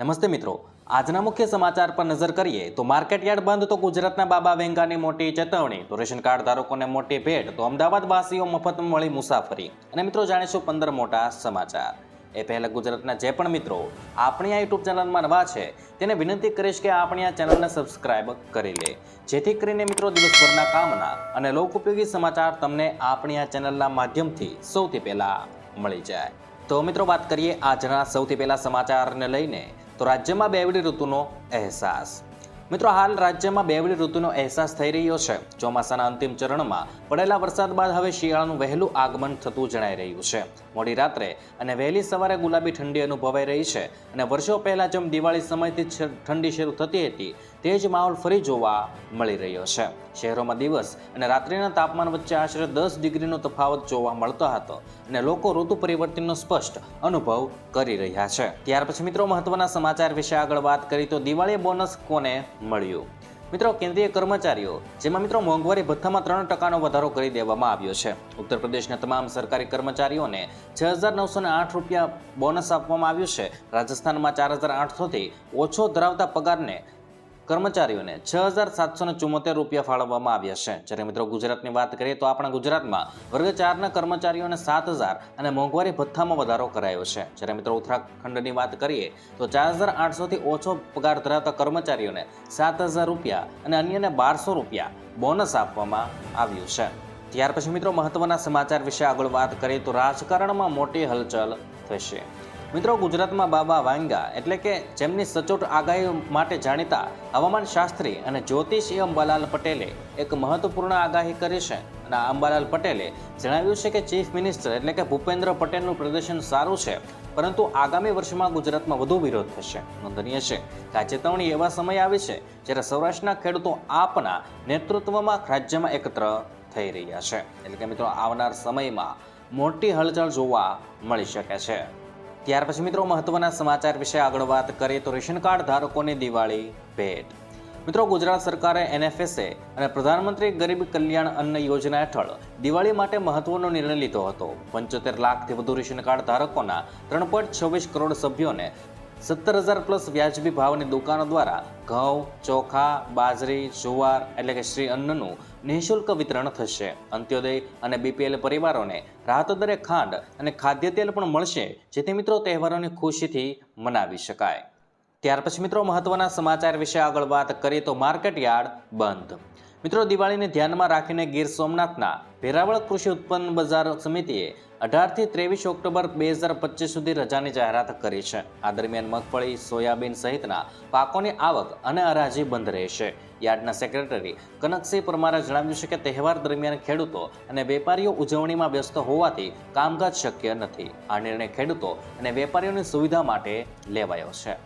નમસ્તે મિત્રો. આજના મુખ્ય સમાચાર પર નજર કરીએ તો માર્કેટ યાર્ડ બંધ તો ગુજરાતના બાબા વેંગાની મોટી ચેતવણી, તો રેશન કાર્ડ ધારકોને મોટી ભેટ, તો અમદાવાદ વાસીઓ મફતમાં મળી મુસાફરી. અને મિત્રો જાણીશું પંદર મોટા સમાચાર. એ પહેલાં ગુજરાતના જે પણ મિત્રો આપણી આ યુટ્યુબ ચેનલમાં નવા છે, તેને વિનંતી કરીશ કે આપણી આ ચેનલને સબસ્ક્રાઇબ કરી લે. જેથી કરીને મિત્રો દિવસભરના કામના અને લોક ઉપયોગી સમાચાર તમને આપણી આ ચેનલના માધ્યમથી સૌથી પહેલાં મળી જાય. તો મિત્રો વાત કરીએ આજના સૌથી પહેલા સમાચારને લઈને. તો રાજ્યમાં બેવડી ઋતુનો અહેસાસ. મિત્રો, હાલ રાજ્યમાં બેવડી ઋતુનો અહેસાસ થઈ રહ્યો છે. ચોમાસાના અંતિમ ચરણમાં પડેલા વરસાદ બાદ હવે શિયાળાનું વહેલું આગમન થતું જણાઈ રહ્યું છે. મોડી રાત્રે અને વહેલી સવારે ગુલાબી ઠંડી અનુભવાઈ રહી છે અને વર્ષો પહેલાં જેમ દિવાળી સમયથી ઠંડી શરૂ થતી હતી, તે જ માહોલ ફરી જોવા મળી રહ્યો છે. શહેરોમાં દિવસ અને રાત્રિના તાપમાન વચ્ચે આશરે દસ ડિગ્રીનો તફાવત જોવા મળતો હતો અને લોકો ઋતુ પરિવર્તનનો સ્પષ્ટ અનુભવ કરી રહ્યા છે. ત્યાર પછી મિત્રો મહત્વના સમાચાર વિશે આગળ વાત કરી તો દિવાળી બોનસ કોને મળ્યું? મિત્રો, કેન્દ્રીય કર્મચારીઓ, જેમાં મિત્રો મોંઘવારી ભથ્થામાં ત્રણ ટકાનો વધારો કરી દેવામાં આવ્યો છે. ઉત્તર પ્રદેશના તમામ સરકારી કર્મચારીઓને છ હજાર નવસો ને આઠ રૂપિયા બોનસ આપવામાં આવ્યું છે. રાજસ્થાનમાં ચાર હજાર આઠસોથી ઓછો ધરાવતા પગારને કર્મચારીઓને છ હજાર સાતસો ચુમ્મોતેર રૂપિયા ફાળવવામાં આવ્યા છે. જ્યારે મિત્રો ગુજરાતની વાત કરીએ તો આપણા ગુજરાતમાં વર્ગ ચારના કર્મચારીઓને સાત હજાર અને મોંઘવારી ભથ્થામાં વધારો કરાયો છે. જ્યારે મિત્રો ઉત્તરાખંડની વાત કરીએ તો ચાર હજાર આઠસોથી ઓછો પગાર ધરાવતા કર્મચારીઓને સાત હજાર રૂપિયા અને અન્યને બારસો રૂપિયા બોનસ આપવામાં આવ્યું છે. ત્યાર પછી મિત્રો મહત્વના સમાચાર વિશે આગળ વાત કરીએ તો રાજકારણમાં મોટી હલચલ થશે. મિત્રો, ગુજરાતમાં બાબા વાંગા એટલે કે જેમની સચોટ આગાહી માટે જાણીતા હવામાન શાસ્ત્રી અને જ્યોતિષ અંબાલાલ પટેલે એક મહત્વપૂર્ણ આગાહી કરી છે. અને અંબાલાલ પટેલે જણાવ્યું છે કે ચીફ મિનિસ્ટર એટલે કે ભૂપેન્દ્ર પટેલનું પ્રદર્શન સારું છે, પરંતુ આગામી વર્ષમાં ગુજરાતમાં વધુ વિરોધ થશે. નોંધનીય છે કે આ ચેતવણી એવા સમય આવી છે જ્યારે સૌરાષ્ટ્રના ખેડૂતો આપના નેતૃત્વમાં રાજ્યમાં એકત્ર થઈ રહ્યા છે. એટલે કે મિત્રો, આવનાર સમયમાં મોટી હલચલ જોવા મળી શકે છે. ત્યાર પછી મિત્રો મહત્વના સમાચાર વિશે આગળ વાત કરીએ તો રેશન કાર્ડ ધારકોને દિવાળી ભેટ. મિત્રો ગુજરાત સરકારે એનએફએસએ અને પ્રધાનમંત્રી ગરીબ કલ્યાણ અન્ન યોજના હેઠળ દિવાળી માટે મહત્વનો નિર્ણય લીધો હતો. પંચોતેર લાખથી વધુ રેશન કાર્ડ ધારકોના ત્રણ પોઈન્ટ છવ્વીસ કરોડ સભ્યોને સત્તર હજાર પ્લસ વ્યાજબી ભાવની દુકાનો દ્વારા ઘઉં, ચોખા, બાજરી, જુવાર એટલે કે શ્રી અન્નનું નિઃશુલ્ક વિતરણ થશે. અંત્યોદય અને બીપીએલ પરિવારોને રાહત દરે ખાંડ અને ખાદ્ય તેલ પણ મળશે, જેથી મિત્રો તહેવારોની ખુશીથી મનાવી શકાય. ત્યાર પછી મિત્રો મહત્વના સમાચાર વિશે આગળ વાત કરીએ તો માર્કેટ યાર્ડ બંધ. મિત્રો, દિવાળીને ધ્યાનમાં રાખીને ગીર સોમનાથના ભેરાવળ કૃષિ ઉત્પન્ન બજાર સમિતિએ અઢારથી ત્રેવીસ ઓક્ટોબર બે હજાર પચીસ સુધી રજાની જાહેરાત કરી છે. આ દરમિયાન મગફળી, સોયાબીન સહિતના પાકોની આવક અને હરાજી બંધ રહેશે. યાર્ડના સેક્રેટરી કનકસિંહ પરમારે જણાવ્યું છે કે તહેવાર દરમિયાન ખેડૂતો અને વેપારીઓ ઉજવણીમાં વ્યસ્ત હોવાથી કામકાજ શક્ય નથી. આ નિર્ણય ખેડૂતો અને વેપારીઓની સુવિધા માટે લેવાયો છે.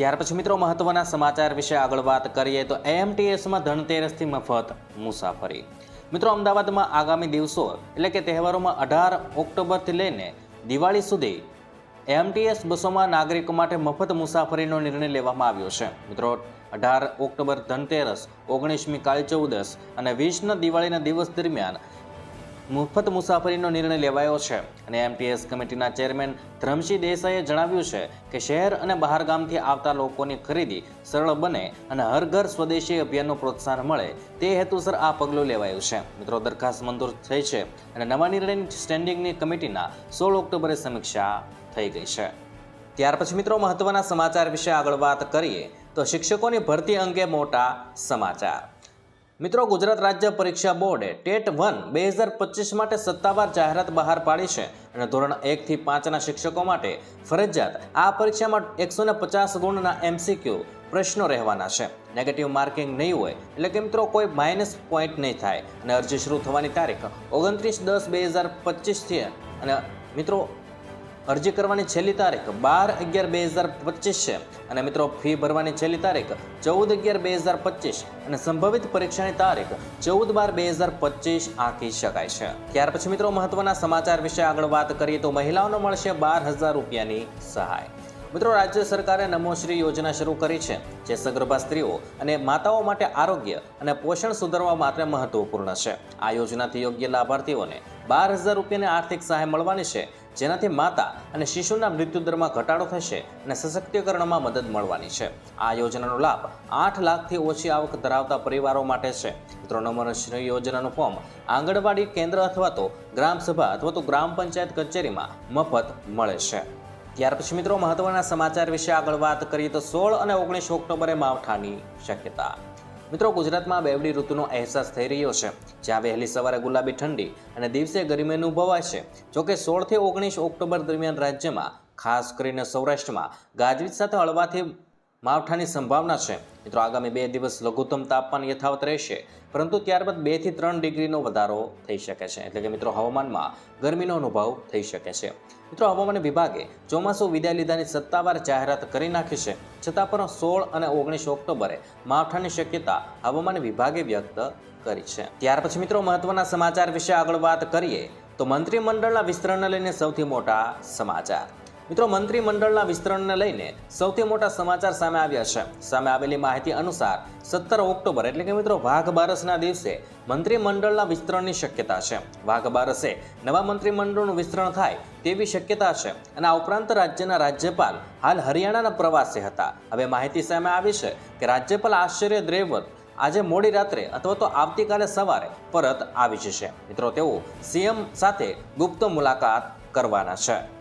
ત્યાર પછી મિત્રો મહત્વના સમાચાર વિશે આગળ વાત કરીએ તો એએમટીએસમાં ધનતેરસથી મફત મુસાફરી. મિત્રો અમદાવાદમાં આગામી દિવસો એટલે કે તહેવારોમાં અઢાર ઓક્ટોબરથી લઈને દિવાળી સુધી એમટીએસ બસોમાં નાગરિકો માટે મફત મુસાફરીનો નિર્ણય લેવામાં આવ્યો છે. મિત્રો અઢાર ઓક્ટોબર ધનતેરસ, ઓગણીસમી કાળી ચૌદસ અને વીસના દિવાળીના દિવસ દરમિયાન મફત મુસાફરીનો નિર્ણય લેવાયો છે. અને એમટીએસ કમિટીના ચેરમેન ધરમસિંહ દેસાઈએ જણાવ્યું છે કે શહેર અને બહાર ગામથી આવતા લોકોની ખરીદી સરળ બને અને હર ઘર સ્વદેશી અભિયાનનું પ્રોત્સાહન મળે તે હેતુસર આ પગલું લેવાયું છે. મિત્રો, દરખાસ્ત મંજૂર થઈ છે અને નવા નિર્ણયની સ્ટેન્ડિંગની કમિટીના સોળ ઓક્ટોબરે સમીક્ષા થઈ ગઈ છે. ત્યાર પછી મિત્રો, મહત્વના સમાચાર વિશે આગળ વાત કરીએ તો શિક્ષકોની ભરતી અંગે મોટા સમાચાર. મિત્રો, ગુજરાત રાજ્ય પરીક્ષા બોર્ડે ટેટ વન બે હજાર પચીસ માટે સત્તાવાર જાહેરાત બહાર પાડી છે અને ધોરણ એકથી પાંચના શિક્ષકો માટે ફરજિયાત આ પરીક્ષામાં એકસો ને પચાસ ગુણના એમસીક્યુ પ્રશ્નો રહેવાના છે. નેગેટિવ માર્કિંગ નહીં હોય એટલે કે મિત્રો, કોઈ માઇનસ પોઈન્ટ નહીં થાય અને અરજી શરૂ થવાની તારીખ ઓગણત્રીસ દસ બે હજાર પચીસથી અને મિત્રો અરજી કરવાની છેલ્લી તારીખ બાર અગિયાર બે હજાર પચીસ છે. અને મિત્રો, ફી ભરવાની છેલ્લી તારીખ ચૌદ અગિયાર બે હજાર પચીસ અને સંભવિત પરીક્ષાની તારીખ ચૌદ બાર બે હજાર પચીસ આંકી શકાય છે. ત્યાર પછી મિત્રો, મહત્વના સમાચાર વિશે આગળ વાત કરીએ તો મહિલાઓને મળશે બાર હજાર રૂપિયાની સહાય. મિત્રો, રાજ્ય સરકારે નમોશ્રી યોજના શરૂ કરી છે, જે સગર્ભા સ્ત્રીઓ અને માતાઓ માટે આરોગ્ય અને પોષણ સુધારવા માટે મહત્વપૂર્ણ છે. આ યોજનાથી યોગ્ય લાભાર્થીઓને બાર હજાર રૂપિયાની આર્થિક સહાય મળવાની છે જેનાથી માતા અને શિશુના મૃત્યુદરમાં ઘટાડો થશે અને સશક્તિકરણમાં મદદ મળવાની છે. આ યોજનાનો લાભ આઠ લાખથી ઓછી આવક ધરાવતા પરિવારો માટે છે. મિત્રો નંબર યોજનાનું ફોર્મ આંગણવાડી કેન્દ્ર અથવા તો ગ્રામસભા અથવા તો ગ્રામ પંચાયત કચેરીમાં મફત મળે છે. ત્યાર પછી મિત્રો, મહત્વના સમાચાર વિશે આગળ વાત કરીએ તો સોળ અને ઓગણીસ ઓક્ટોબરે માવઠાની શક્યતા. મિત્રો, ગુજરાતમાં બેવડી ઋતુનો અહેસાસ થઈ રહ્યો છે. જ્યાં વહેલી સવારે ગુલાબી ઠંડી અને દિવસે ગરમી અનુભવાય છે. જોકે સોળથી ઓગણીસ ઓક્ટોબર દરમિયાન રાજ્યમાં, ખાસ કરીને સૌરાષ્ટ્રમાં, ગાજવીજ સાથે હળવાથી માવઠાની સંભાવના છે. મિત્રો, આગામી બે દિવસ લઘુત્તમ તાપમાન યથાવત રહેશે, પરંતુ ત્યારબાદ બેથી ત્રણ ડિગ્રીનો વધારો થઈ શકે છે. એટલે કે મિત્રો, હવામાનમાં ગરમીનો અનુભવ થઈ શકે છે. મિત્રો, હવામાન વિભાગે ચોમાસું વિદાય લીધાની સત્તાવાર જાહેરાત કરી નાખી છે. છતાં પણ સોળ અને ઓગણીસ ઓક્ટોબરે માવઠાની શક્યતા હવામાન વિભાગે વ્યક્ત કરી છે. ત્યાર પછી મિત્રો, મહત્વના સમાચાર વિશે આગળ વાત કરીએ, તો મંત્રીમંડળના વિસ્તરણને લઈને સૌથી મોટા સમાચાર. મિત્રો, મંત્રીમંડળના વિસ્તરણને લઈને સૌથી મોટા સમાચાર સામે આવ્યા છે. સામે આવેલી માહિતી અનુસાર, સત્તર ઓક્ટોબર એટલે કે મિત્રો, વાઘ બારસના દિવસે મંત્રીમંડળના વિસ્તરણની શક્યતા છે. વાઘ બારસે નવા મંત્રીમંડળનું વિસ્તરણ થાય તેવી શક્યતા છે અને આ ઉપરાંત રાજ્યના રાજ્યપાલ હાલ હરિયાણાના પ્રવાસે હતા. હવે માહિતી સામે આવી છે કે રાજ્યપાલ આશ્ચર્ય દ્રેવત આજે મોડી રાત્રે અથવા તો આવતીકાલે સવારે પરત આવી જશે. મિત્રો, તેઓ સીએમ સાથે ગુપ્ત મુલાકાત કરવાના છે.